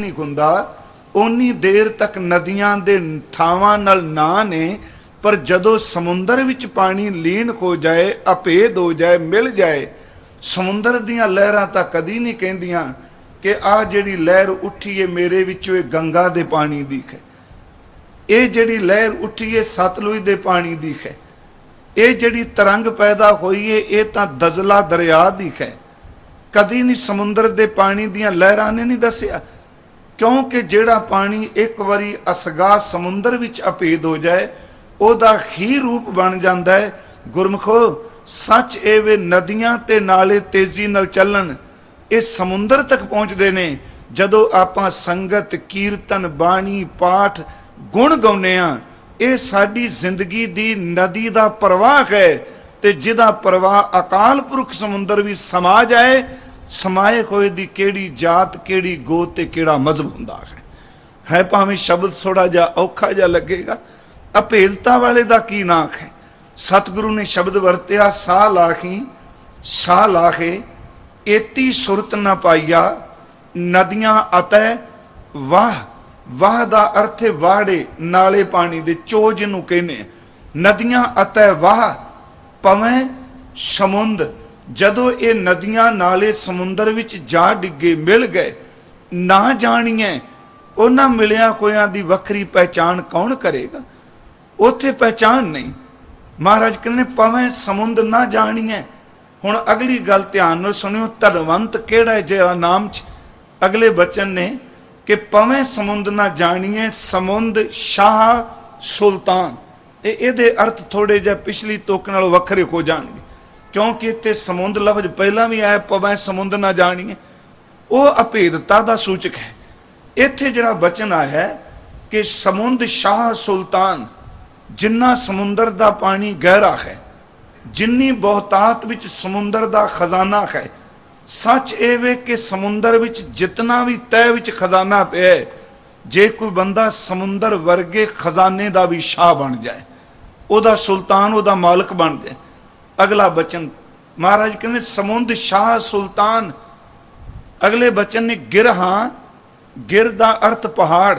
ਨਹੀਂ ਹੁੰਦਾ। ਓਨੀ ਦੇਰ ਤੱਕ ਨਦੀਆਂ ਦੇ ਥਾਵਾਂ ਨਾਲ ਨਾ ਨੇ, ਪਰ ਜਦੋਂ ਸਮੁੰਦਰ ਵਿੱਚ ਪਾਣੀ ਲੀਨ ਹੋ ਜਾਏ ਅਪੇਦ ਹੋ ਜਾਏ, ਮਿਲ ਜਾਏ, ਸਮੁੰਦਰ ਦੀਆਂ ਲਹਿਰਾਂ ਤਾਂ ਕਦੀ ਨਹੀਂ ਕਹਿੰਦੀਆਂ ਕਿ ਆ ਜਿਹੜੀ ਲਹਿਰ ਉੱਠੀ ਏ ਮੇਰੇ ਵਿੱਚੋਂ, ਇਹ ਗੰਗਾ ਦੇ ਪਾਣੀ ਦੀ ਹੈ ਇਹ ਜਿਹੜੀ ਲਹਿਰ ਉੱਠੀ ਏ ਸਤਲੁਜ ਦੇ ਪਾਣੀ ਦੀ ਹੈ ਇਹ ਜਿਹੜੀ ਤਰੰਗ ਪੈਦਾ ਹੋਈ ਏ, ਇਹ ਤਾਂ ਦਜ਼ਲਾ ਦਰਿਆ ਦੀ ਹੈ ਕਦੀ ਨਹੀਂ ਸਮੁੰਦਰ ਦੇ ਪਾਣੀ ਦੀਆਂ ਲਹਿਰਾਂ ਨੇ ਨਹੀਂ ਦੱਸਿਆ। ਕਿਉਂਕਿ ਜਿਹੜਾ ਪਾਣੀ ਇੱਕ ਵਾਰੀ ਅਸਗਾ ਸਮੁੰਦਰ ਵਿੱਚ ਅਪੇਦ ਹੋ ਜਾਏ, ਉਹਦਾ ਹੀ ਰੂਪ ਬਣ ਜਾਂਦਾ ਹੈ। ਗੁਰਮਖੋ, ਸੱਚ ਇਹ ਵੇ ਨਦੀਆਂ ਤੇ ਨਾਲੇ ਤੇਜ਼ੀ ਨਾਲ ਚੱਲਣ, ਇਹ ਸਮੁੰਦਰ ਤੱਕ ਪਹੁੰਚਦੇ ਨੇ। ਜਦੋਂ ਆਪਾਂ ਸੰਗਤ, ਕੀਰਤਨ, ਬਾਣੀ, ਪਾਠ, ਗੁਣ ਗਾਉਂਦੇ ਆ ਇਹ ਸਾਡੀ ਜ਼ਿੰਦਗੀ ਦੀ ਨਦੀ ਦਾ ਪ੍ਰਵਾਹ ਹੈ ਤੇ ਜਿਹਦਾ ਪ੍ਰਵਾਹ ਅਕਾਲ ਪੁਰਖ ਸਮੁੰਦਰ ਵੀ ਸਮਾ ਜਾਏ ਸਮਾਏ ਹੋਏ ਦੀ ਕਿਹੜੀ ਜਾਤ, ਕਿਹੜੀ ਗੋਤ ਤੇ ਕਿਹੜਾ ਮਜ਼ਹਬ ਹੁੰਦਾ ਹੈ? ਹੈ ਭਾਵੇਂ ਸ਼ਬਦ ਥੋੜਾ ਜਿਹਾ ਔਖਾ ਜਿਹਾ ਲੱਗੇਗਾ, ਅਭੇਦਤਾ ਵਾਲੇ ਦਾ ਕੀ ਨਾਮ ਹੈ? ਸਤਿਗੁਰੂ ਨੇ ਸ਼ਬਦ ਵਰਤਿਆ, ਸਾਹ ਲਾਖੀ ਸਾਹ ਲਾਖੇ ਏਤੀ ਸੁਰਤ ਨਾ ਪਾਈਆ ਨਦੀਆਂ ਅਤੈ, ਵਾਹ ਵਾਹ ਦਾ ਅਰਥ ਹੈ ਵਾੜੇ, ਨਾਲੇ ਪਾਣੀ ਦੇ ਚੋਜ ਨੂੰ ਕਹਿੰਦੇ ਨਦੀਆਂ ਅਤੈ, ਵਾਹ ਪਵੇਂ ਸਮੁੰਦ ਜਦੋਂ ਇਹ ਨਦੀਆਂ ਨਾਲੇ ਸਮੁੰਦਰ ਵਿੱਚ ਜਾ ਡਿੱਗੇ, ਮਿਲ ਗਏ, ਨਾ ਜਾਣੀਏ ਉਹਨਾਂ ਮਿਲਿਆ ਕੋਇਆਂ ਦੀ ਵੱਖਰੀ ਪਹਿਚਾਣ ਕੌਣ ਕਰੇਗਾ? ਉੱਥੇ ਪਹਿਚਾਣ ਨਹੀਂ। ਮਹਾਰਾਜ ਕਹਿੰਦੇ ਪਵੇਂ ਸਮੁੰਦ ਨਾ ਜਾਣੀਏ ਹੁਣ ਅਗਲੀ ਗੱਲ ਧਿਆਨ ਨਾਲ ਸੁਣਿਓ ਧਰਵੰਤ ਕਿਹੜਾ ਜਿਹੜਾ ਨਾਮ ਚ? ਅਗਲੇ ਬਚਨ ਨੇ ਕਿ ਪਵੇਂ ਸਮੁੰਦ ਨਾ ਜਾਣੀਏ ਸਮੁੰਦ ਸ਼ਾਹ ਸੁਲਤਾਨ। ਇਹ ਇਹਦੇ ਅਰਥ ਥੋੜੇ ਜਿਹਾ ਪਿਛਲੀ ਤੋਕ ਨਾਲੋਂ ਵੱਖਰੇ ਹੋ ਜਾਣਗੇ। ਕਿਉਂਕਿ ਇੱਥੇ ਸਮੁੰਦ ਲਫ਼ਜ਼ ਪਹਿਲਾਂ ਵੀ ਆਇਆ ਪਵੇਂ ਸਮੁੰਦ ਨਾ ਜਾਣੀਏ। ਉਹ ਅਭੇਦਤਾ ਦਾ ਸੂਚਕ ਹੈ। ਇੱਥੇ ਜਿਹੜਾ ਬਚਨ ਆਇਆ ਹੈ ਕਿ ਸਮੁੰਦ ਸ਼ਾਹ ਸੁਲਤਾਨ, ਜਿੰਨਾ ਸਮੁੰਦਰ ਦਾ ਪਾਣੀ ਗਹਿਰਾ ਹੈ, ਜਿੰਨੀ ਬਹੁਤਾਤ ਵਿੱਚ ਸਮੁੰਦਰ ਦਾ ਖਜ਼ਾਨਾ ਹੈ, ਸੱਚ ਇਹ ਵੇ ਕਿ ਸਮੁੰਦਰ ਵਿੱਚ ਜਿਤਨਾ ਵੀ ਤਹਿ ਵਿੱਚ ਖਜ਼ਾਨਾ ਪਿਆ ਜੇ ਕੋਈ ਬੰਦਾ ਸਮੁੰਦਰ ਵਰਗੇ ਖਜ਼ਾਨੇ ਦਾ ਵੀ ਸ਼ਾਹ ਬਣ ਜਾਏ, ਉਹਦਾ ਸੁਲਤਾਨ, ਉਹਦਾ ਮਾਲਕ ਬਣ ਜਾਏ ਅਗਲਾ ਬਚਨ, ਮਹਾਰਾਜ ਕਹਿੰਦੇ, ਸਮੁੰਦ ਸ਼ਾਹ ਸੁਲਤਾਨ। ਅਗਲੇ ਬਚਨ ਨੇ ਗਿਰਹਾਂ, ਗਿਰ ਦਾ ਅਰਥ ਪਹਾੜ।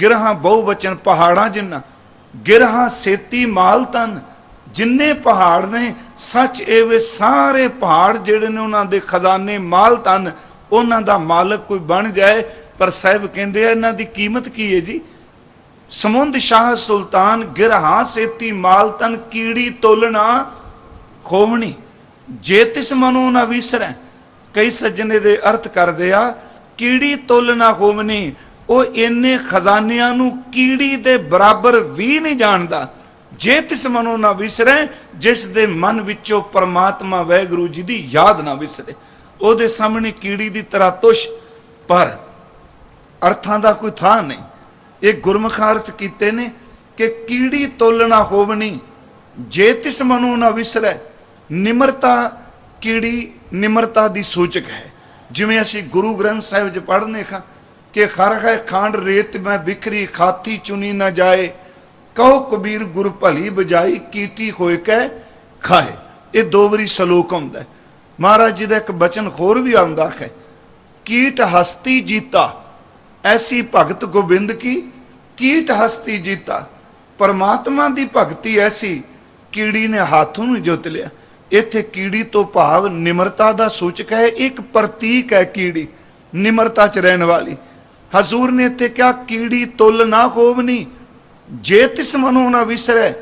ਗਿਰਹਾਂ ਬਹੁ ਬਚਨ, ਪਹਾੜਾਂ ਜਿੰਨਾ। ਗਿਰਹਾਂ ਸੇਤੀ ਮਾਲ ਤਨ, ਜਿੰਨੇ ਪਹਾੜ ਨੇ, ਸੱਚ ਇਹ ਵੇ ਸਾਰੇ ਪਹਾੜ ਜਿਹੜੇ ਨੇ ਉਹਨਾਂ ਦੇ ਖਜ਼ਾਨੇ ਮਾਲ ਤਨ, ਉਹਨਾਂ ਦਾ ਮਾਲਕ ਕੋਈ ਬਣ ਜਾਏ। ਪਰ ਸਾਹਿਬ ਕਹਿੰਦੇ ਆ, ਇਹਨਾਂ ਦੀ ਕੀਮਤ ਕੀ ਹੈ ਜੀ? ਸਮੁੰਦ ਸ਼ਾਹ ਸੁਲਤਾਨ, ਗਿਰਹਾਂ ਸੇਤੀ ਮਾਲ ਤਨ, ਕੀੜੀ ਤੋਲਣਾ ਖੋਵਣੀ। ਜੇ ਤਿਸ ਮਨੋ ਨਾ ਵਿਸਰੈ, ਕਈ ਸੱਜਣੇ ਦੇ ਅਰਥ ਕਰਦੇ ਆ, ਕੀੜੀ ਤੁਲ ਨਾ ਹੋਵਨੀ ਉਹ ਇੰਨੇ ਖਜ਼ਾਨਿਆਂ ਨੂੰ ਕੀੜੀ ਦੇ ਬਰਾਬਰ ਵੀ ਨਹੀਂ ਜਾਣਦਾ। ਜੇ ਤਿਸ ਮਨੋ ਨਾ ਵਿਸਰੈ, ਜਿਸ ਦੇ ਮਨ ਵਿੱਚੋਂ ਪਰਮਾਤਮਾ ਵੈਗੁਰੂ ਜੀ ਦੀ ਯਾਦ ਨਾ ਵਿਸਰੇ। ਉਹਦੇ ਸਾਹਮਣੇ ਕੀੜੀ ਦੀ ਤਰ੍ਹਾਂ ਤੁਸ਼, ਪਰ ਅਰਥਾਂ ਦਾ ਕੋਈ ਥਾਂ ਨਹੀਂ। ਇਹ ਗੁਰਮੁਖ ਅਰਥ ਕੀਤੇ ਨੇ ਕਿ ਕੀੜੀ ਤੋਲਣਾ ਹੋਵਣੀ ਜੇ ਤਿਸ ਮਨੋ ਨਾ ਵਿਸਰੈ ਨਿਮਰਤਾ ਕੀੜੀ ਨਿਮਰਤਾ ਦੀ ਸੂਚਕ ਹੈ? ਜਿਵੇਂ ਅਸੀਂ ਗੁਰੂ ਗ੍ਰੰਥ ਸਾਹਿਬ 'ਚ ਪੜ੍ਹਨੇ ਖਾਂ ਕਿ ਖਰ ਹੈ ਖਾਂਡ ਰੇਤ ਮੈਂ ਬਿਖਰੀ, ਖਾਤੀ ਚੁਨੀ ਨਾ ਜਾਏ। ਕਹੋ ਕਬੀਰ ਗੁਰ ਭਲੀ ਬਜਾਈ, ਕੀਟੀ ਹੋਏ ਕੈ ਖਾਏ। ਇਹ ਦੋ ਵਾਰੀ ਸ਼ਲੋਕ ਆਉਂਦਾ ਮਹਾਰਾਜ ਜੀ ਦਾ ਇੱਕ ਬਚਨ ਹੋਰ ਵੀ ਆਉਂਦਾ ਹੈ। ਕੀਟ ਹਸਤੀ ਜੀਤਾ, ਐਸੀ ਭਗਤ ਗੋਬਿੰਦ ਕੀ? ਕੀਟ ਹਸਤੀ ਜੀਤਾ, ਪਰਮਾਤਮਾ ਦੀ ਭਗਤੀ ਐਸੀ, ਕੀੜੀ ਨੇ ਹੱਥ ਨੂੰ ਜੁੱਤ ਲਿਆ। ਇੱਥੇ ਕੀੜੀ ਤੋਂ ਭਾਵ ਨਿਮਰਤਾ ਦਾ ਸੂਚਕ ਹੈ, ਇੱਕ ਪ੍ਰਤੀਕ ਹੈ ਕੀੜੀ, ਨਿਮਰਤਾ ਚ ਰਹਿਣ ਵਾਲੀ। ਹਜ਼ੂਰ ਨੇ ਇੱਥੇ ਕਿਹਾ, ਕੀੜੀ ਤੁਲ ਨਾ ਹੋਵਨੀ ਜੇ ਤਿਸ ਮਨੋ ਨਾ ਵਿਸਰੈ,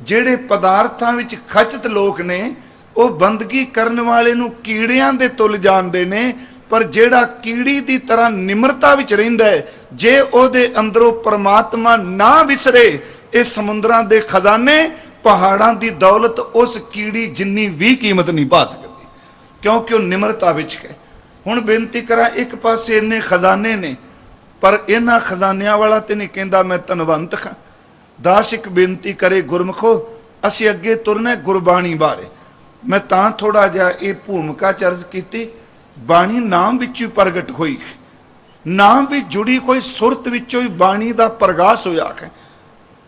ਜਿਹੜੇ ਪਦਾਰਥਾਂ ਵਿੱਚ ਖਚਤ ਲੋਕ ਨੇ, ਉਹ ਬੰਦਗੀ ਕਰਨ ਵਾਲੇ ਨੂੰ ਕੀੜਿਆਂ ਦੇ ਤੁਲ ਜਾਣਦੇ ਨੇ, ਪਰ ਜਿਹੜਾ ਕੀੜੀ ਦੀ ਤਰ੍ਹਾਂ ਨਿਮਰਤਾ ਵਿੱਚ ਰਹਿੰਦਾ ਹੈ, ਜੇ ਉਹਦੇ ਅੰਦਰੋਂ ਪਰਮਾਤਮਾ ਨਾ ਵਿਸਰੇ, ਇਹ ਸਮੁੰਦਰਾਂ ਦੇ ਖਜ਼ਾਨੇ ਪਹਾੜਾਂ ਦੀ ਦੌਲਤ ਉਸ ਕੀੜੀ ਜਿੰਨੀ ਵੀ ਕੀਮਤ ਨਹੀਂ ਪਾ ਸਕਦੀ, ਕਿਉਂਕਿ ਉਹ ਨਿਮਰਤਾ ਵਿੱਚ ਹੈ। ਹੁਣ ਬੇਨਤੀ ਕਰਾਂ, ਇੱਕ ਪਾਸੇ ਇੰਨੇ ਖਜ਼ਾਨੇ ਨੇ, ਪਰ ਇਹਨਾਂ ਖਜ਼ਾਨਿਆਂ ਵਾਲਾ ਤੇ ਨਹੀਂ ਕਹਿੰਦਾ ਮੈਂ ਧਨਵੰਤ ਹਾਂ ਦਾਸ ਇੱਕ ਬੇਨਤੀ ਕਰੇ, ਗੁਰਮਖੋ, ਅਸੀਂ ਅੱਗੇ ਤੁਰਨਾ ਗੁਰਬਾਣੀ ਬਾਰੇ। ਮੈਂ ਤਾਂ ਥੋੜਾ ਜਿਹਾ ਇਹ ਭੂਮਿਕਾ ਚਰਜ ਕੀਤੀ, ਬਾਣੀ ਨਾਮ ਵਿੱਚ ਹੀ ਪ੍ਰਗਟ ਹੋਈ ਨਾਮ ਵਿੱਚ ਜੁੜੀ ਕੋਈ ਸੁਰਤ ਵਿੱਚੋਂ ਹੀ ਬਾਣੀ ਦਾ ਪ੍ਰਗਾਸ ਹੋਇਆ ਹੈ।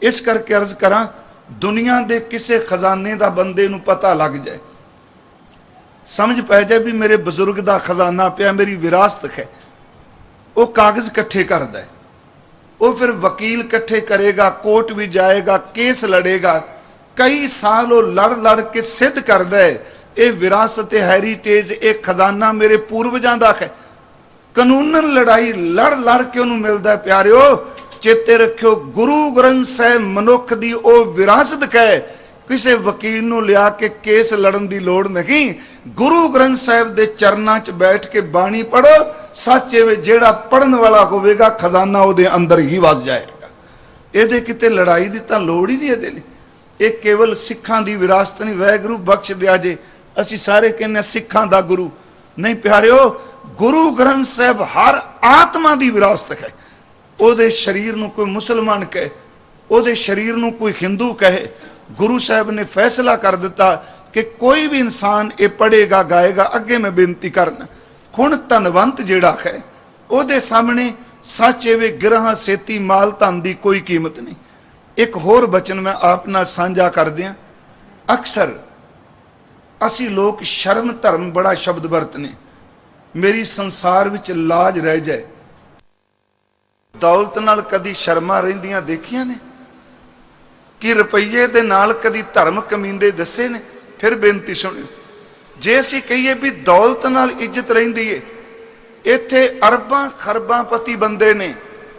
ਇਸ ਕਰਕੇ ਅਰਜ਼ ਕਰਾਂ ਦੁਨੀਆ ਦੇ ਕਿਸੇ ਖਜ਼ਾਨੇ ਦਾ ਬੰਦੇ ਨੂੰ ਪਤਾ ਲੱਗ ਜਾਏ। ਸਮਝ ਪੈ ਜਾਏ ਵੀ ਮੇਰੇ ਬਜ਼ੁਰਗ ਦਾ ਖਜ਼ਾਨਾ ਪਿਆ, ਮੇਰੀ ਵਿਰਾਸਤ ਹੈ। ਉਹ ਕਾਗਜ਼ ਇਕੱਠੇ ਕਰਦਾ ਹੈ। ਉਹ ਫਿਰ ਵਕੀਲ ਇਕੱਠੇ ਕਰੇਗਾ, ਕੋਰਟ ਵੀ ਜਾਏਗਾ, ਕੇਸ ਲੜੇਗਾ। ਕਈ ਸਾਲ ਉਹ ਲੜ ਲੜ ਕੇ ਸਿੱਧ ਕਰਦਾ ਹੈ, ਇਹ ਵਿਰਾਸਤ ਤੇ ਹੈਰੀਟੇਜ ਇਹ ਖਜ਼ਾਨਾ ਮੇਰੇ ਪੂਰਵਜਾਂ ਦਾ ਹੈ। ਕਾਨੂੰਨਨ ਲੜਾਈ ਲੜ ਲੜ ਕੇ ਉਹਨੂੰ ਮਿਲਦਾ ਹੈ, ਪਿਆਰਿਓ ਚੇਤੇ ਰੱਖਿਓ, ਗੁਰੂ ਗ੍ਰੰਥ ਸਾਹਿਬ ਮਨੁੱਖ ਦੀ ਉਹ ਵਿਰਾਸਤ ਹੈ ਕਿਸੇ ਵਕੀਲ ਨੂੰ ਲਿਆ ਕੇ ਕੇਸ ਲੜਨ ਦੀ ਲੋੜ ਨਹੀਂ। ਗੁਰੂ ਗ੍ਰੰਥ ਸਾਹਿਬ ਦੇ ਚਰਨਾਂ 'ਚ ਬੈਠ ਕੇ ਬਾਣੀ ਪੜੋ ਸੱਚੇ ਵਿੱਚ ਜਿਹੜਾ ਪੜਨ ਵਾਲਾ ਹੋਵੇਗਾ, ਖਜ਼ਾਨਾ ਉਹਦੇ ਅੰਦਰ ਹੀ ਵਸ ਜਾਏਗਾ। ਇਹਦੇ ਕਿਤੇ ਲੜਾਈ ਦੀ ਤਾਂ ਲੋੜ ਹੀ ਨਹੀਂ ਇਹਦੇ ਲਈ। ਇਹ ਕੇਵਲ ਸਿੱਖਾਂ ਦੀ ਵਿਰਾਸਤ ਨਹੀਂ ਵੈਗਰੂ ਬਖਸ਼ ਦਿਆ ਜੇ। ਅਸੀਂ ਸਾਰੇ ਕਹਿੰਦੇ ਹਾਂ ਸਿੱਖਾਂ ਦਾ ਗੁਰੂ। ਨਹੀਂ ਪਿਆਰਿਓ, ਗੁਰੂ ਗ੍ਰੰਥ ਸਾਹਿਬ ਹਰ ਆਤਮਾ ਦੀ ਵਿਰਾਸਤ ਹੈ। ਉਹਦੇ ਸਰੀਰ ਨੂੰ ਕੋਈ ਮੁਸਲਮਾਨ ਕਹੇ, ਉਹਦੇ ਸਰੀਰ ਨੂੰ ਕੋਈ ਹਿੰਦੂ ਕਹੇ, ਗੁਰੂ ਸਾਹਿਬ ਨੇ ਫੈਸਲਾ ਕਰ ਦਿੱਤਾ ਕਿ ਕੋਈ ਵੀ ਇਨਸਾਨ ਇਹ ਪੜੇਗਾ ਗਾਏਗਾ, ਅੱਗੇ ਮੈਂ ਬੇਨਤੀ ਕਰਨ। ਹੁਣ ਧਨਵੰਤ ਜਿਹੜਾ ਹੈ, ਉਹਦੇ ਸਾਹਮਣੇ ਸੱਚ ਐਵੇਂ ਗ੍ਰਹਾਂ, ਸੇਤੀ, ਮਾਲ, ਧਨ ਦੀ ਕੋਈ ਕੀਮਤ ਨਹੀਂ। ਇੱਕ ਹੋਰ ਬਚਨ ਮੈਂ ਆਪ ਨਾਲ ਸਾਂਝਾ ਕਰਦਿਆਂ ਅਕਸਰ ਅਸੀਂ ਲੋਕ ਸ਼ਰਮ ਧਰਮ ਬੜਾ ਸ਼ਬਦ ਵਰਤਨੇ ਮੇਰੀ ਸੰਸਾਰ ਵਿੱਚ ਲਾਜ ਰਹਿ ਜਾਏ ਦੌਲਤ ਨਾਲ ਕਦੀ ਸ਼ਰਮਾਂ ਰਹਿੰਦੀਆਂ ਦੇਖੀਆਂ ਨੇ? ਕਿ ਰੁਪਈਏ ਦੇ ਨਾਲ ਕਦੀ ਧਰਮ ਕਮੀਂਦੇ ਦੱਸੇ ਨੇ? ਫਿਰ ਬੇਨਤੀ ਸੁਣਿਓ। ਜੇ ਅਸੀਂ ਕਹੀਏ ਵੀ ਦੌਲਤ ਨਾਲ ਇੱਜ਼ਤ ਰਹਿੰਦੀ ਏ, ਇੱਥੇ ਅਰਬਾਂ ਖਰਬਾਂ ਪਤੀ ਬੰਦੇ ਨੇ,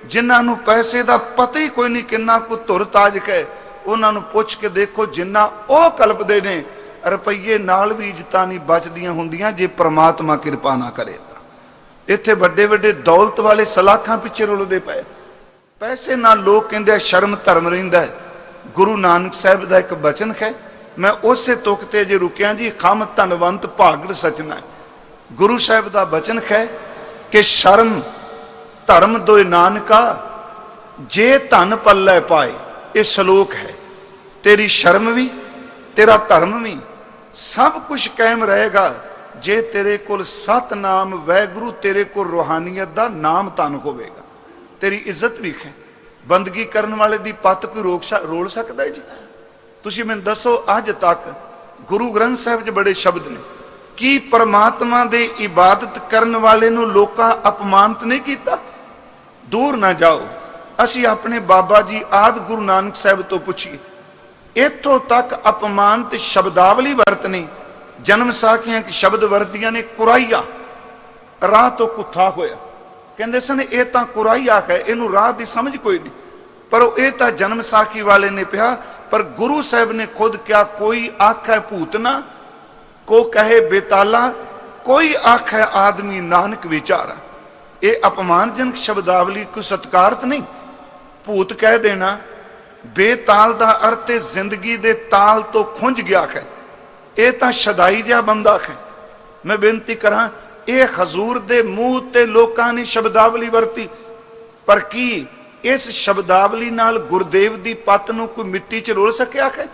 ਜਿਨ੍ਹਾਂ ਨੂੰ ਪੈਸੇ ਦਾ ਪਤਾ ਹੀ ਕੋਈ ਨਹੀਂ ਕਿੰਨਾ ਕੁ ਧੁਰ ਤਾਜ ਹੈ। ਉਹਨਾਂ ਨੂੰ ਪੁੱਛ ਕੇ ਦੇਖੋ ਜਿੰਨਾ ਉਹ ਕਲਪਦੇ ਨੇ, ਰੁਪਈਏ ਨਾਲ ਵੀ ਇੱਜ਼ਤਾਂ ਨਹੀਂ ਬਚਦੀਆਂ ਹੁੰਦੀਆਂ ਜੇ ਪ੍ਰਮਾਤਮਾ ਕਿਰਪਾ ਨਾ ਕਰੇ। ਇੱਥੇ ਵੱਡੇ ਵੱਡੇ ਦੌਲਤ ਵਾਲੇ ਸਲਾਖਾਂ ਪਿੱਛੇ ਰੁਲਦੇ ਪਏ। ਪੈਸੇ ਨਾਲ ਲੋਕ ਕਹਿੰਦੇ ਸ਼ਰਮ ਧਰਮ ਰਹਿੰਦਾ ਹੈ। ਗੁਰੂ ਨਾਨਕ ਸਾਹਿਬ ਦਾ ਇੱਕ ਬਚਨ ਹੈ, ਮੈਂ ਉਸੇ ਤੁਕ ਤੇ ਜੇ ਰੁਕਿਆ ਜੀ, ਖਮ ਧਨਵੰਤ ਭਾਗੜ ਸਚਨਾ ਗੁਰੂ ਸਾਹਿਬ ਦਾ ਬਚਨ ਹੈ ਕਿ ਸ਼ਰਮ ਧਰਮ ਦੋਇ ਨਾਨਕਾ, ਜੇ ਧਨ ਪੱਲੇ ਪਾਏ, ਇਹ ਸ਼ਲੋਕ ਹੈ। ਤੇਰੀ ਸ਼ਰਮ ਵੀ, ਤੇਰਾ ਧਰਮ ਵੀ, ਸਭ ਕੁਝ ਕਾਇਮ ਰਹੇਗਾ। ਜੇ ਤੇਰੇ ਕੋਲ ਸਤਨਾਮ ਵੈਗੁਰੂ ਤੇਰੇ ਕੋਲ ਰੋਹਾਨੀਅਤ ਦਾ ਨਾਮ ਧਨ ਹੋਵੇਗਾ, ਤੇਰੀ ਇੱਜ਼ਤ ਵੀ ਹੈ। ਬੰਦਗੀ ਕਰਨ ਵਾਲੇ ਦੀ ਪੱਤ ਕੋਈ ਰੋਕ ਰੋਲ ਸਕਦਾ ਹੈ ਜੀ? ਤੁਸੀਂ ਮੈਨੂੰ ਦੱਸੋ, ਅੱਜ ਤੱਕ ਗੁਰੂ ਗ੍ਰੰਥ ਸਾਹਿਬ 'ਚ ਬੜੇ ਸ਼ਬਦ ਨੇ। ਕੀ ਪਰਮਾਤਮਾ ਦੇ ਇਬਾਦਤ ਕਰਨ ਵਾਲੇ ਨੂੰ ਲੋਕਾਂ ਅਪਮਾਨਿਤ ਨਹੀਂ ਕੀਤਾ? ਦੂਰ ਨਾ ਜਾਓ। ਅਸੀਂ ਆਪਣੇ ਬਾਬਾ ਜੀ ਆਦ ਗੁਰੂ ਨਾਨਕ ਸਾਹਿਬ ਤੋਂ ਪੁੱਛੀਏ। ਇੱਥੋਂ ਤੱਕ ਅਪਮਾਨਿਤ ਸ਼ਬਦਾਵਲੀ ਵਰਤਨੀ ਜਨਮ ਸਾਖੀਆਂ ਕਿ ਸ਼ਬਦ ਵਰਦੀਆਂ ਨੇ ਕੁਰਾਈਆ। ਰਾਹ ਤੋਂ ਕੁੱਥਾ ਹੋਇਆ। ਕਹਿੰਦੇ ਸਨ, ਇਹ ਤਾਂ ਕੁਰਾਈਆ ਹੈ, ਇਹਨੂੰ ਰਾਹ ਦੀ ਸਮਝ ਕੋਈ ਨਹੀਂ। ਪਰ ਉਹ ਇਹ ਤਾਂ ਜਨਮ ਸਾਖੀ ਵਾਲੇ ਨੇ ਪਿਆ, ਪਰ ਗੁਰੂ ਸਾਹਿਬ ਨੇ ਖੁਦ ਕਿਹਾ, ਕੋਈ ਆਖੈ ਭੂਤਨਾ ਕੋ ਕਹੇ ਬੇਤਾਲਾ, ਕੋਈ ਆਖੈ ਆਦਮੀ ਨਾਨਕ ਵਿਚਾਰਾ। ਇਹ ਅਪਮਾਨਜਨਕ ਸ਼ਬਦਾਵਲੀ ਕੋਈ ਸਤਕਾਰਤ ਨਹੀਂ। ਭੂਤ ਕਹਿ ਦੇਣਾ, ਬੇਤਾਲ ਦਾ ਅਰਥ ਹੈ ਜ਼ਿੰਦਗੀ ਦੇ ਤਾਲ ਤੋਂ ਖੁੰਝ ਗਿਆ ਹੈ। ਇਹ ਤਾਂ ਸ਼ਦਾਈ ਜਿਹਾ ਬੰਦਾ ਹੈ। ਮੈਂ ਬੇਨਤੀ ਕਰਾਂ, ਇਹ ਹਜ਼ੂਰ ਦੇ ਮੂੰਹ ਤੇ ਲੋਕਾਂ ਨੇ ਸ਼ਬਦਾਵਲੀ ਵਰਤੀ। ਪਰ ਕੀ ਇਸ ਸ਼ਬਦਾਵਲੀ ਨਾਲ ਗੁਰਦੇਵ ਦੀ ਪੱਤ ਨੂੰ ਕੋਈ ਮਿੱਟੀ 'ਚ ਰੋਲ ਸਕਿਆ ਹੈ?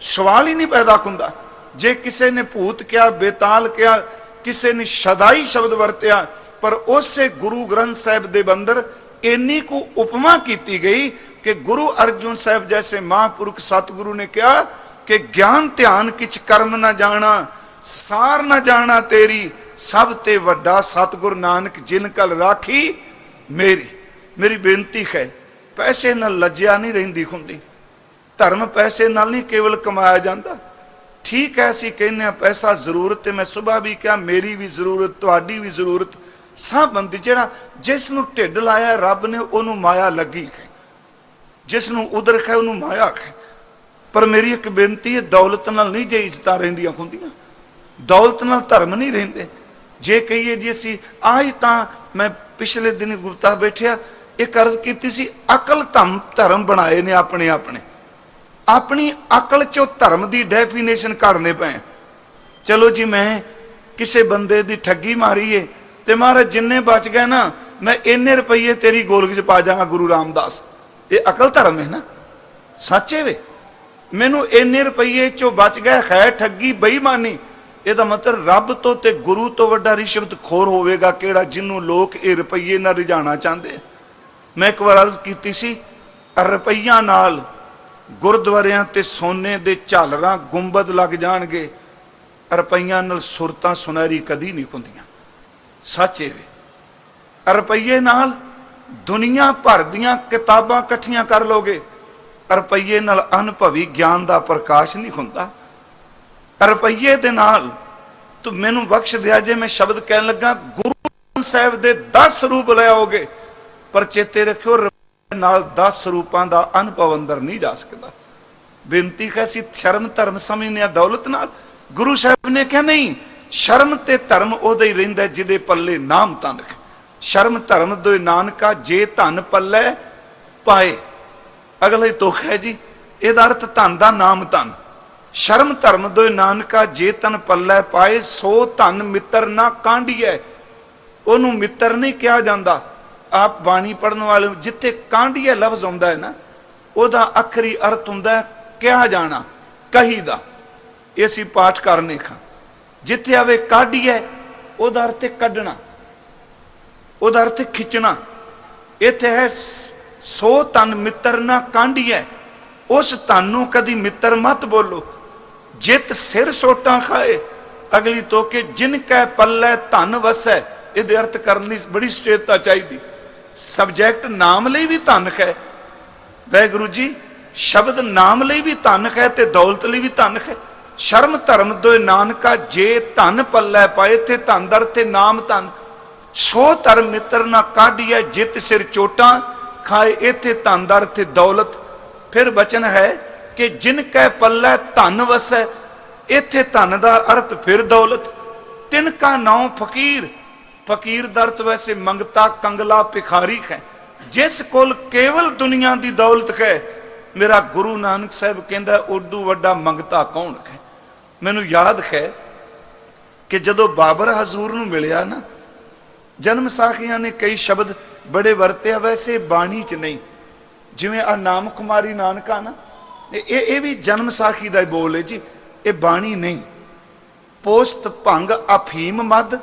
ਸਵਾਲ ਹੀ ਨਹੀਂ ਪੈਦਾ ਹੁੰਦਾ। ਜੇ ਕਿਸੇ ਨੇ ਭੂਤ ਕਿਹਾ, ਬੇਤਾਲ ਕਿਹਾ, ਕਿਸੇ ਨੇ ਸ਼ਦਾਈ ਸ਼ਬਦ ਵਰਤਿਆ, ਪਰ ਉਸੇ ਗੁਰੂ ਗ੍ਰੰਥ ਸਾਹਿਬ ਦੇ ਬੰਦਰ ਇੰਨੀ ਕੁ ਉਪਮਾ ਕੀਤੀ ਗਈ ਕਿ ਗੁਰੂ ਅਰਜੁਨ ਸਾਹਿਬ ਜੈਸੇ ਮਹਾਂਪੁਰਖ ਸਤਿਗੁਰੂ ਨੇ ਕਿਹਾ ਕਿ ਗਿਆਨ ਧਿਆਨ ਕਿਛ ਕਰਮ ਨਾ ਜਾਣਾ, ਸਾਰ ਨਾ ਜਾਣਾ ਤੇਰੀ, ਸਭ ਤੇ ਵੱਡਾ ਸਤਿਗੁਰ ਨਾਨਕ ਜਿਨ ਕਲ ਰਾਖੀ ਮੇਰੀ। ਮੇਰੀ ਬੇਨਤੀ ਹੈ, ਪੈਸੇ ਨਾਲ ਲੱਜਿਆ ਨਹੀਂ ਰਹਿੰਦੀ ਹੁੰਦੀ। ਧਰਮ ਪੈਸੇ ਨਾਲ ਨਹੀਂ ਕੇਵਲ ਕਮਾਇਆ ਜਾਂਦਾ। ਠੀਕ ਹੈ, ਅਸੀਂ ਕਹਿੰਦੇ ਆ ਪੈਸਾ ਜ਼ਰੂਰਤ ਤੇ ਮੈਂ ਸਵੇਰ ਵੀ ਕਿਹਾ, ਮੇਰੀ ਵੀ ਜ਼ਰੂਰਤ, ਤੁਹਾਡੀ ਵੀ ਜ਼ਰੂਰਤ, ਸਭ ਬੰਦੀ ਜਿਹੜਾ ਜਿਸ ਨੂੰ ਢਿੱਡ ਲਾਇਆ ਰੱਬ ਨੇ, ਉਹਨੂੰ ਮਾਇਆ ਲੱਗੀ ਹੈ। ਜਿਸ ਨੂੰ ਉਦਰ ਹੈ, ਉਹਨੂੰ ਮਾਇਆ ਹੈ। ਪਰ ਮੇਰੀ ਇੱਕ ਬੇਨਤੀ ਹੈ, ਦੌਲਤ ਨਾਲ ਨਹੀਂ ਜੇ ਇੱਜ਼ਤਾਂ ਰਹਿੰਦੀਆਂ ਹੁੰਦੀਆਂ। ਦੌਲਤ ਨਾਲ ਧਰਮ ਨਹੀਂ ਰਹਿੰਦੇ। ਜੇ ਕਹੀਏ ਜੀ ਅਸੀਂ, ਆਹੀ ਤਾਂ ਮੈਂ ਪਿਛਲੇ ਦਿਨ ਗੁਪਤਾ ਬੈਠਿਆ, ਇੱਕ ਅਰਜ਼ ਕੀਤੀ ਸੀ, ਅਕਲ ਧਮ ਧਰਮ ਬਣਾਏ ਨੇ ਆਪਣੇ ਆਪਣੇ। ਆਪਣੀ ਅਕਲ ਚੋਂ ਧਰਮ ਦੀ ਡੈਫੀਨੇਸ਼ਨ ਕੱਢਨੇ ਪਏ। ਚਲੋ ਜੀ, ਮੈਂ ਕਿਸੇ ਬੰਦੇ ਦੀ ਠੱਗੀ ਮਾਰੀ ਏ ਤੇ ਮਹਾਰਾਜ ਜਿੰਨੇ ਬਚ ਗਏ ਨਾ, ਮੈਂ ਇੰਨੇ ਰੁਪਏ ਤੇਰੀ ਗੋਲਕ 'ਚ ਪਾ ਜਾਵਾਂਗਾ ਗੁਰੂ ਰਾਮਦਾਸ। ਇਹ ਅਕਲ ਧਰਮ ਹੈ ਨਾ। ਸੱਚੇ ਵੇ। ਮੈਨੂੰ ਇੰਨੇ ਰੁਪਈਏ ਚੋਂ ਬਚ ਗਏ ਹੈ ਠੱਗੀ, ਬੇਈਮਾਨੀ। ਇਹਦਾ ਮਤਲਬ ਰੱਬ ਤੋਂ ਤੇ ਗੁਰੂ ਤੋਂ ਵੱਡਾ ਰਿਸ਼ਵਤ ਖੋਰ ਹੋਵੇਗਾ ਕਿਹੜਾ ਜਿਹਨੂੰ ਲੋਕ ਇਹ ਰੁਪਈਏ ਨਾਲ ਰਿਝਾਣਾ ਚਾਹੁੰਦੇ। ਮੈਂ ਇੱਕ ਵਾਰ ਅਰਜ਼ ਕੀਤੀ ਸੀ ਰੁਪਈਆਂ ਨਾਲ ਗੁਰਦੁਆਰਿਆਂ ਤੇ ਸੋਨੇ ਦੇ ਝਾਲਰਾਂ ਗੁੰਬਦ ਲੱਗ ਜਾਣਗੇ, ਰੁਪਈਆਂ ਨਾਲ ਸੁਰਤਾਂ ਸੁਨਹਿਰੀ ਕਦੀ ਨਹੀਂ ਹੁੰਦੀਆਂ। ਸੱਚ ਇਹ ਵੇ ਰੁਪਈਏ ਨਾਲ ਦੁਨੀਆ ਭਰ ਦੀਆਂ ਕਿਤਾਬਾਂ ਇਕੱਠੀਆਂ ਕਰ ਲੋਗੇ ਰੁਪਈਏ ਨਾਲ ਅਨੁਭਵੀ ਗਿਆਨ ਦਾ ਪ੍ਰਕਾਸ਼ ਨਹੀਂ ਹੁੰਦਾ। ਰੁਪਈਏ ਦੇ ਨਾਲ ਤੂੰ ਮੈਨੂੰ ਬਖਸ਼ ਦਿਆ ਜੇ ਮੈਂ ਸ਼ਬਦ ਕਹਿਣ ਲੱਗਾ, ਗੁਰੂ ਗ੍ਰੰਥ ਸਾਹਿਬ ਦੇ 10 ਰੂਪ ਲੈ ਆਓਗੇ, ਪਰ ਚੇਤੇ ਰੱਖਿਓ ਰੁਪਈਏ ਨਾਲ 10 ਰੂਪਾਂ ਦਾ ਅਨੁਭਵ ਅੰਦਰ ਨਹੀਂ ਜਾ ਸਕਦਾ। ਬੇਨਤੀ ਕੈਸੀ ਸ਼ਰਮ ਧਰਮ ਸਮਝਨੇ ਆ ਦੌਲਤ ਨਾਲ। ਗੁਰੂ ਸਾਹਿਬ ਨੇ ਕਿਹਾ, ਨਹੀਂ, ਸ਼ਰਮ ਤੇ ਧਰਮ ਉਹਦੇ ਹੀ ਰਹਿੰਦਾ ਜਿਹਦੇ ਪੱਲੇ ਨਾਮ ਤਨ ਸ਼ਰਮ ਧਰਮ ਦੋਇ ਨਾਨਕਾ, ਜੇ ਧਨ ਪੱਲੇ ਪਾਏ ਅਗਲੇ ਤੁਖ ਹੈ ਜੀ। ਇਹਦਾ ਅਰਥ ਧਨ ਦਾ ਨਾਮ ਧਨ। ਸ਼ਰਮ ਧਰਮ ਦੋਇ ਨਾਨਕਾ ਜੇ ਤਨ ਪੱਲੇ ਪਾਏ, ਸੋ ਧਨ ਮਿੱਤਰ ਨਾ ਕਾਂਢੀਐ। ਉਹਨੂੰ ਮਿੱਤਰ ਨਹੀਂ ਕਿਹਾ ਜਾਂਦਾ। ਆਪ ਬਾਣੀ ਪੜਨ ਵਾਲੇ ਜਿੱਥੇ ਕਾਂਢੀਐ ਲਫ਼ਜ਼ ਆਉਂਦਾ ਹੈ ਨਾ, ਉਹਦਾ ਅਖਰੀ ਅਰਥ ਹੁੰਦਾ ਹੈ ਕਿਹਾ ਜਾਣਾ, ਕਹੀਦਾ। ਇਹ ਅਸੀਂ ਪਾਠ ਕਰਨੇ ਖਾਂ। ਜਿੱਥੇ ਆਵੇ ਕਾਢੀਐ, ਉਹਦਾ ਅਰਥ ਕੱਢਣਾ। ਉਹਦਾ ਅਰਥ ਖਿੱਚਣਾ। ਇੱਥੇ ਹੈ ਸੋ ਤਨ ਮਿੱਤਰ ਨਾ ਕਾਂਢੀਐ, ਉਸ ਤਨ ਨੂੰ ਕਦੀ ਮਿੱਤਰ ਮਤ ਬੋਲੋ। ਜਿਤ ਸਿਰ ਸੋਟਾਂ ਖਾਏ, ਅਗਲੀ ਤੋਕੇ ਜਿਨ ਕੈ ਪੱਲੇ ਧਨ ਵਸੈ, ਇਹਦੇ ਅਰਥ ਕਰਨ ਲਈ ਬੜੀ ਸਚੇਤਤਾ ਚਾਹੀਦੀ। ਸਬਜੈਕਟ ਨਾਮ ਲਈ ਵੀ ਧਨ ਹੈ ਵੈਗੁਰੂ ਜੀ, ਸ਼ਬਦ ਨਾਮ ਲਈ ਵੀ ਧਨ ਹੈ ਤੇ ਦੌਲਤ ਲਈ ਵੀ ਧਨ ਹੈ ਸ਼ਰਮ ਧਰਮ ਦੋਇ ਨਾਨਕਾ, ਜੇ ਧਨ ਪੱਲੇ ਪਾਏ ਤੇ ਧਨ ਦਰ ਤੇ ਨਾਮ ਧਨ। ਸੋ ਧਰਮ ਮਿੱਤਰ ਨਾ ਕਾਢੀਐ, ਜਿਤ ਸਿਰ ਚੋਟਾਂ ਖਾਏ, ਇਥੇ ਧਨ ਦਰ ਤੇ ਦੌਲਤ। ਫਿਰ ਬਚਨ ਹੈ ਕਿ ਜਿਨ ਕੈ ਪੱਲੇ ਧਨ ਵਸੈ, ਇਥੇ ਧਨ ਦਾ ਅਰਥ ਫਿਰ ਦੌਲਤ। ਤਿਨ ਕਾ ਨਾਉ ਫਕੀਰ ਫਕੀਰ ਦਾ ਅਰਥ ਵੈਸੇ ਮੰਗਤਾ, ਕੰਗਲਾ, ਭਿਖਾਰੀ ਹੈ। ਜਿਸ ਕੋਲ ਕੇਵਲ ਦੁਨੀਆ ਦੀ ਦੌਲਤ ਹੈ, ਮੇਰਾ ਗੁਰੂ ਨਾਨਕ ਸਾਹਿਬ ਕਹਿੰਦਾ, ਉਰਦੂ ਵੱਡਾ ਮੰਗਤਾ ਕੌਣ ਹੈ? ਮੈਨੂੰ ਯਾਦ ਹੈ ਕਿ ਜਦੋਂ ਬਾਬਰ ਹਜ਼ੂਰ ਨੂੰ ਮਿਲਿਆ ਨਾ, ਜਨਮ ਸਾਖੀਆਂ ਨੇ ਕਈ ਸ਼ਬਦ ਬੜੇ ਵਰਤਿਆ ਵੈਸੇ ਬਾਣੀ ਚ ਨਹੀਂ। ਜਿਵੇਂ ਆ ਨਾਮ ਕੁਮਾਰੀ ਨਾਨਕਾ ਨਾ, ਇਹ ਇਹ ਵੀ ਜਨਮ ਸਾਖੀ ਦਾ ਹੀ ਬੋਲ ਹੈ ਜੀ। ਇਹ ਬਾਣੀ ਨਹੀਂ। ਪੋਸਤ ਭੰਗ ਅਫੀਮ ਮਦ,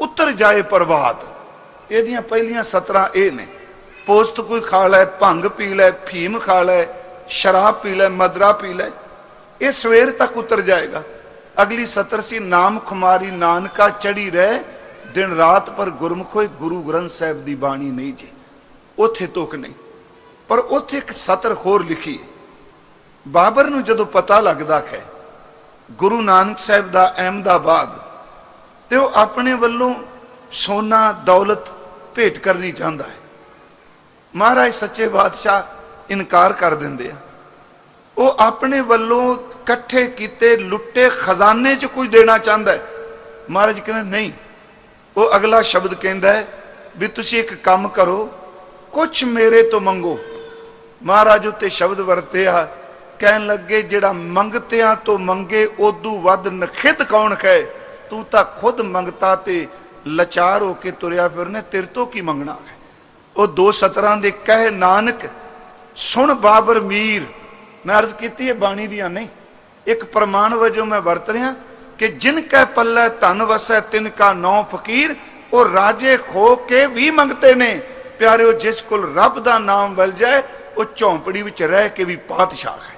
ਉਤਰ ਜਾਏ ਪ੍ਰਵਾਦ। ਇਹਦੀਆਂ ਪਹਿਲੀਆਂ 17 ਇਹ ਨੇ। ਪੋਸਤ ਕੋਈ ਖਾ ਲੈ, ਭੰਗ ਪੀ ਲੈ, ਫੀਮ ਖਾ ਲੈ, ਸ਼ਰਾਬ ਪੀ ਲੈ, ਮਦਰਾ ਪੀ ਲੈ, ਇਹ ਸਵੇਰ ਤੱਕ ਉਤਰ ਜਾਏਗਾ। ਅਗਲੀ ਸਤਰ ਸੀ, ਨਾਮ ਖੁਮਾਰੀ ਨਾਨਕਾ ਚੜੀ ਰਹਿ ਦਿਨ ਰਾਤ ਪਰ ਗੁਰਮੁਖੋਈ ਗੁਰੂ ਗ੍ਰੰਥ ਸਾਹਿਬ ਦੀ ਬਾਣੀ ਨਹੀਂ ਜੀ। ਉੱਥੇ ਤੁਕ ਨਹੀਂ। ਪਰ ਉੱਥੇ ਇੱਕ ਸਤਰ ਹੋਰ ਲਿਖੀ ਬਾਬਰ ਨੂੰ ਜਦੋਂ ਪਤਾ ਲੱਗਦਾ ਹੈ, ਗੁਰੂ ਨਾਨਕ ਸਾਹਿਬ ਦਾ ਅਹਿਮਦਾਬਾਦ, ਤੇ ਉਹ ਆਪਣੇ ਵੱਲੋਂ ਸੋਨਾ ਦੌਲਤ ਭੇਟ ਕਰਨੀ ਚਾਹੁੰਦਾ ਹੈ। ਮਹਾਰਾਜ ਸੱਚੇ ਬਾਦਸ਼ਾਹ ਇਨਕਾਰ ਕਰ ਦਿੰਦੇ ਆ। ਉਹ ਆਪਣੇ ਵੱਲੋਂ ਇਕੱਠੇ ਕੀਤੇ ਲੁੱਟੇ ਖਜ਼ਾਨੇ 'ਚ ਕੁਝ ਦੇਣਾ ਚਾਹੁੰਦਾ ਹੈ। ਮਹਾਰਾਜ ਕਹਿੰਦੇ, ਨਹੀਂ ਉਹ ਅਗਲਾ ਸ਼ਬਦ ਕਹਿੰਦਾ ਹੈ ਵੀ ਤੁਸੀਂ ਇੱਕ ਕੰਮ ਕਰੋ ਕੁਝ ਮੇਰੇ ਤੋਂ ਮੰਗੋ। ਮਹਾਰਾਜ ਉੱਤੇ ਸ਼ਬਦ ਵਰਤਿਆ ਕਹਿਣ ਲੱਗੇ, ਜਿਹੜਾ ਮੰਗਤਿਆਂ ਤੋਂ ਮੰਗੇ ਉਦੋਂ ਵੱਧ ਨਖਿੱਧ ਕੌਣ ਹੈ? ਤੂੰ ਤਾਂ ਖੁਦ ਮੰਗਤਾ ਤੇ ਲਾਚਾਰ ਹੋ ਕੇ ਤੁਰਿਆ ਫਿਰਨੇ, ਤੇਰੇ ਤੋਂ ਕੀ ਮੰਗਣਾ ਹੈ? ਉਹ ਦੋ ਸਤਰਾਂ ਦੇ ਕਹਿ, ਨਾਨਕ, ਸੁਣ ਬਾਬਰ ਮੀਰ। ਮੈਂ ਅਰਜ਼ ਕੀਤੀ ਇਹ ਬਾਣੀ ਦੀਆਂ ਨਹੀਂ, ਇੱਕ ਪ੍ਰਮਾਣ ਵਜੋਂ ਮੈਂ ਵਰਤ ਰਿਹਾ ਕਿ ਜਿਨ ਕੈ ਪੱਲੇ ਧਨ ਵਸੈ, ਤਿਨ ਕਾ ਨੌ ਫਕੀਰ, ਉਹ ਰਾਜੇ ਖੋ ਕੇ ਵੀ ਮੰਗਤੇ ਨੇ। ਪਿਆਰਿਓ, ਜਿਸ ਕੋਲ ਰੱਬ ਦਾ ਨਾਮ ਮਿਲ ਜਾਏ, ਉਹ ਝੌਂਪੜੀ ਵਿੱਚ ਰਹਿ ਕੇ ਵੀ ਪਾਤਸ਼ਾਹ ਹੈ।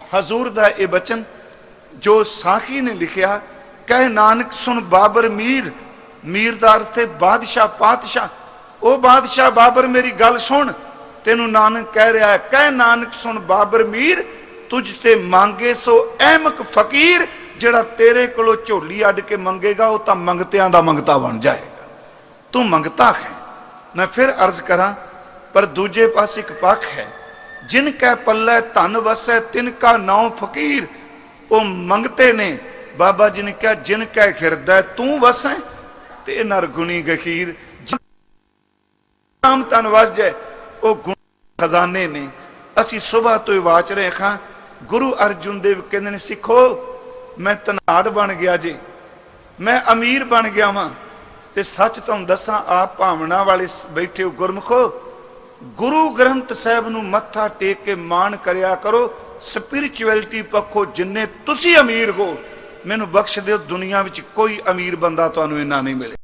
ਹਜ਼ੂਰ ਦਾ ਇਹ ਬਚਨ ਜੋ ਸਾਖੀ ਨੇ ਲਿਖਿਆ, ਕਹਿ ਨਾਨਕ ਸੁਣ ਬਾਬਰ ਮੀਰ ਮੀਰ ਦਾ ਅਰਥ ਹੈ ਬਾਦਸ਼ਾਹ ਪਾਤਸ਼ਾਹ, ਉਹ ਬਾਦਸ਼ਾਹ ਬਾਬਰ ਮੇਰੀ ਗੱਲ ਸੁਣ, ਤੈਨੂੰ ਨਾਨਕ ਕਹਿ ਰਿਹਾ ਹੈ, ਕਹਿ ਨਾਨਕ ਸੁਣ ਬਾਬਰ ਮੀਰ, ਤੁਝ ਤੇ ਮੰਗੇ ਸੋ ਅਹਿਮਕ ਫਕੀਰ ਜਿਹੜਾ ਤੇਰੇ ਕੋਲੋਂ ਝੋਲੀ ਅੱਡ ਕੇ ਮੰਗੇਗਾ, ਉਹ ਤਾਂ ਮੰਗਤਿਆਂ ਦਾ ਮੰਗਤਾ ਬਣ ਜਾਏਗਾ। ਤੂੰ ਮੰਗਤਾ ਹੈ। ਮੈਂ ਫਿਰ ਅਰਜ਼ ਕਰਾਂ, ਪਰ ਦੂਜੇ ਪਾਸੇ ਇੱਕ ਪੱਖ ਹੈ। ਜਿਨ ਕੈ ਪੱਲੇ ਧਨ ਵਸੈ, ਤਿਨ ਕਾ ਨਾਉ ਫਕੀਰ, ਉਹ ਮੰਗਤੇ ਨੇ। ਬਾਬਾ ਜੀ ਨੇ ਕਿਹਾ ਜਿਨ ਕੈ ਖਿਰਦੈ, ਤੂੰ ਵਸੈ ਤੇ ਨਰਗੁਣੀ ਗਖੀਰ। ਨਾਮ ਤਨ ਵਸ ਜੈ ਉਹ ਗੁਣ ਖਜ਼ਾਨੇ ਨੇ। ਅਸੀਂ ਸਵੇਰ ਤੋਂ ਹੀ ਵਾਚ ਰਹੇ ਖਾਂ ਗੁਰੂ ਅਰਜੁਨ ਦੇਵ ਕਹਿੰਦੇ ਨੇ, ਸਿੱਖੋ ਮੈਂ ਧਨਾੜ ਬਣ ਗਿਆ ਜੀ। ਮੈਂ ਅਮੀਰ ਬਣ ਗਿਆ ਵਾਂ। ਤੇ ਸੱਚ ਤੁਹਾਨੂੰ ਦੱਸਾਂ, ਆਪ ਭਾਵਨਾ ਵਾਲੇ ਬੈਠੇ ਹੋ ਗੁਰਮਖੋ, ਗੁਰੂ ਗ੍ਰੰਥ ਸਾਹਿਬ ਨੂੰ ਮੱਥਾ ਟੇਕ ਕੇ ਮਾਣ ਕਰਿਆ ਕਰੋ। ਸਪਿਰਚੁਅਲਿਟੀ ਪੱਖੋਂ ਜਿੰਨੇ ਤੁਸੀਂ ਅਮੀਰ ਹੋ, ਮੈਨੂੰ ਬਖਸ਼ ਦਿਓ, ਦੁਨੀਆ ਵਿੱਚ ਕੋਈ ਅਮੀਰ ਬੰਦਾ ਤੁਹਾਨੂੰ ਇੰਨਾ ਨਹੀਂ ਮਿਲੇ।